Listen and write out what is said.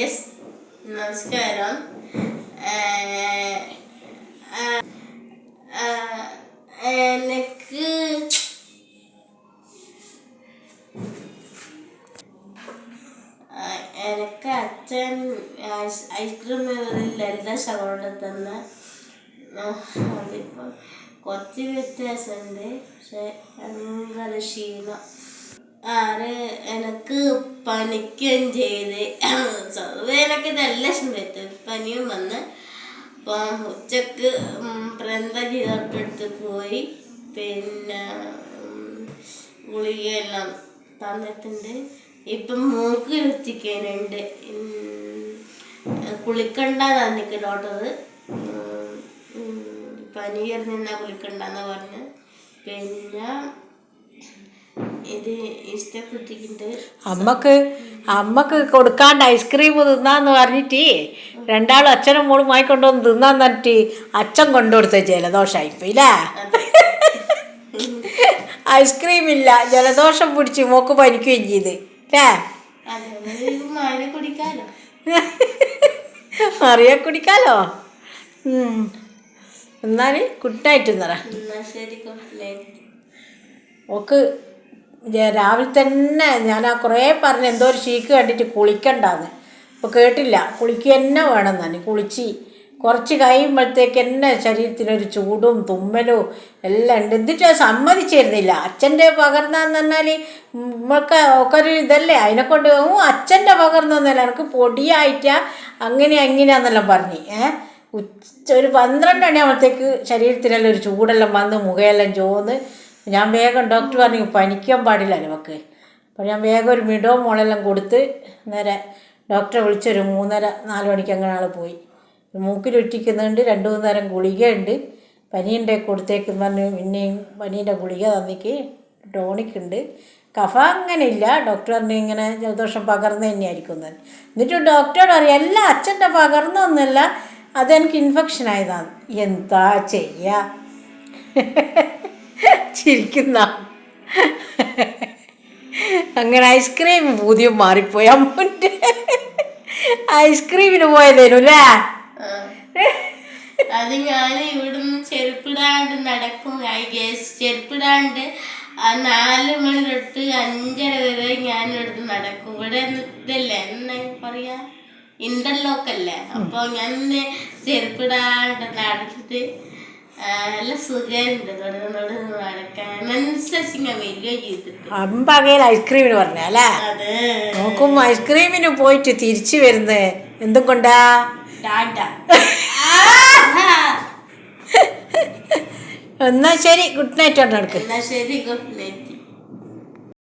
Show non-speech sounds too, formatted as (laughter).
നമസ്കാരം. എനിക്ക് എനിക്ക് അച്ഛൻ ഐസ് ഐസ്ക്രീം ലളിത ഷവോടെ തന്ന അതിപ്പോൾ കുറച്ച് വ്യത്യാസമുണ്ട്. പക്ഷെ ഭയങ്കര ക്ഷീണം. ആര് എനിക്ക് പനിക്കുകയും ചെയ്ത്. എനിക്ക് നല്ല സമയത്ത് പനിയും വന്ന്. അപ്പം ഉച്ചയ്ക്ക് പ്രന്ത തൊട്ടടുത്ത് പോയി. പിന്നെ ഗുളികയെല്ലാം തന്നിട്ടുണ്ട്. ഇപ്പം മൂക്ക് രുചിക്കാനുണ്ട് കുളിക്കണ്ട തന്നിക്ക് ഡോക്ടർ പനി നിന്നാ കുളിക്കണ്ടെന്ന് പറഞ്ഞ്. പിന്നെ ഇത് അമ്മയ്ക്ക് അമ്മയ്ക്ക് കൊടുക്കാണ്ട് ഐസ്ക്രീം തിന്നാന്ന് പറഞ്ഞിട്ട് രണ്ടാളും അച്ഛനും മോളും വാങ്ങിക്കൊണ്ടുവന്ന് തിന്നാന്ന് പറഞ്ഞിട്ട് അച്ഛൻ കൊണ്ടുകൊടുത്ത ജലദോഷമായിപ്പോയി ഇല്ലേ ഐസ്ക്രീം ഇല്ല ജലദോഷം പിടിച്ച് മോക്ക് പനിക്കുകയും ചെയ്ത് അല്ലേ മറിയ കുടിക്കാലോ. എന്നാൽ ഗുഡ് നൈറ്റ് എന്നറ ഓക്ക് രാവിലെ തന്നെ ഞാൻ ആ കുറേ പറഞ്ഞ് എന്തോ ഒരു ഷീക്ക് കണ്ടിട്ട് കുളിക്കണ്ടാന്ന്. ഇപ്പോൾ കേട്ടില്ല. കുളിക്കുക തന്നെ വേണം തന്നെ കുളിച്ച് കുറച്ച് കഴിയുമ്പോഴത്തേക്ക് തന്നെ ശരീരത്തിനൊരു ചൂടും തുമ്മലും എല്ലാം ഉണ്ട്. എന്നിട്ട് സമ്മതിച്ചിരുന്നില്ല. അച്ഛന്റെ പകർന്നാന്ന് പറഞ്ഞാൽ നമ്മൾക്ക് ഒക്കെ ഒരു ഇതല്ലേ? അതിനെക്കൊണ്ട് ഓ അച്ഛന്റെ പകർന്നൊന്നുമല്ല എനിക്ക് പൊടിയായിട്ടാ അങ്ങനെ അങ്ങനെയാന്നെല്ലാം പറഞ്ഞ്. ഏഹ് ഉച്ച ഒരു പന്ത്രണ്ട് മണിയാകുമ്പോഴത്തേക്ക് ശരീരത്തിനെല്ലാം ഒരു ചൂടെല്ലാം വന്ന് മുഖയെല്ലാം ചോന്ന് ഞാൻ വേഗം ഡോക്ടർ പറഞ്ഞു പനിക്കാൻ പാടില്ല നമുക്ക് അപ്പോൾ ഞാൻ വേഗം ഒരു മിഡോ മോളെല്ലാം കൊടുത്ത് നേരെ ഡോക്ടറെ വിളിച്ചൊരു മൂന്നര നാല് മണിക്ക് അങ്ങനെ ആൾ പോയി. മൂക്കിലൊറ്റിക്കുന്നുണ്ട് രണ്ട് മൂന്ന് നേരം ഗുളികയുണ്ട്. പനീന്റെ കൊടുത്തേക്കെന്ന് പറഞ്ഞു പിന്നെയും പനീന്റെ ഗുളിക തന്നിക്ക് ടോണിക് ഉണ്ട് കഫ അങ്ങനെ ഇല്ല. ഡോക്ടർ പറഞ്ഞു ഇങ്ങനെ ജലദോഷം പകർന്നു തന്നെയായിരിക്കും എന്ന്. എന്നിട്ട് ഡോക്ടറോട് അറിയാം അല്ല അച്ഛന്റെ പകർന്നൊന്നുമല്ല അതെനിക്ക് ഇൻഫെക്ഷൻ ആയതാണ് എന്താ ചെയ്യുക ചിരിക്കുന്ന. അങ്ങനെ ഐസ്ക്രീം പൂതിയും മാറിപ്പോയി. അമ്മന്റെ ഐസ്ക്രീമിന് പോയതേനു അല്ലേ. അത് ഞാൻ ഇവിടുന്ന് ചെരുപ്പിടാണ്ട് നടക്കും. ഐ ഗേസ് ചെരുപ്പിടാണ്ട് നാല് മണി തൊട്ട് അഞ്ചര വരെ ഞാൻ ഇവിടുന്ന് നടക്കും. ഇവിടെ ഇതല്ലേ? എന്നാ പറയാ? ഇന്റർലോക്ക് അല്ലേ? അപ്പൊ ഞാൻ ചെരുപ്പിടാണ്ട് നടന്നിട്ട് നല്ല സുഖമുണ്ട് നടക്കാൻ. മനസ്സിലാക്കി ഞാൻ വലിയ ചെയ്തിട്ട് അമ്പകയിൽ ഐസ്ക്രീമിന് പറഞ്ഞ അല്ലേ? നോക്കും ഐസ്ക്രീമിന് പോയിട്ട് തിരിച്ചു വരുന്നത് എന്തും കൊണ്ടാ? (laughs) എന്നാ ശരി ഗുഡ് നൈറ്റ് നടക്ക്. എന്നാ ശരി ഗുഡ് നൈറ്റ്.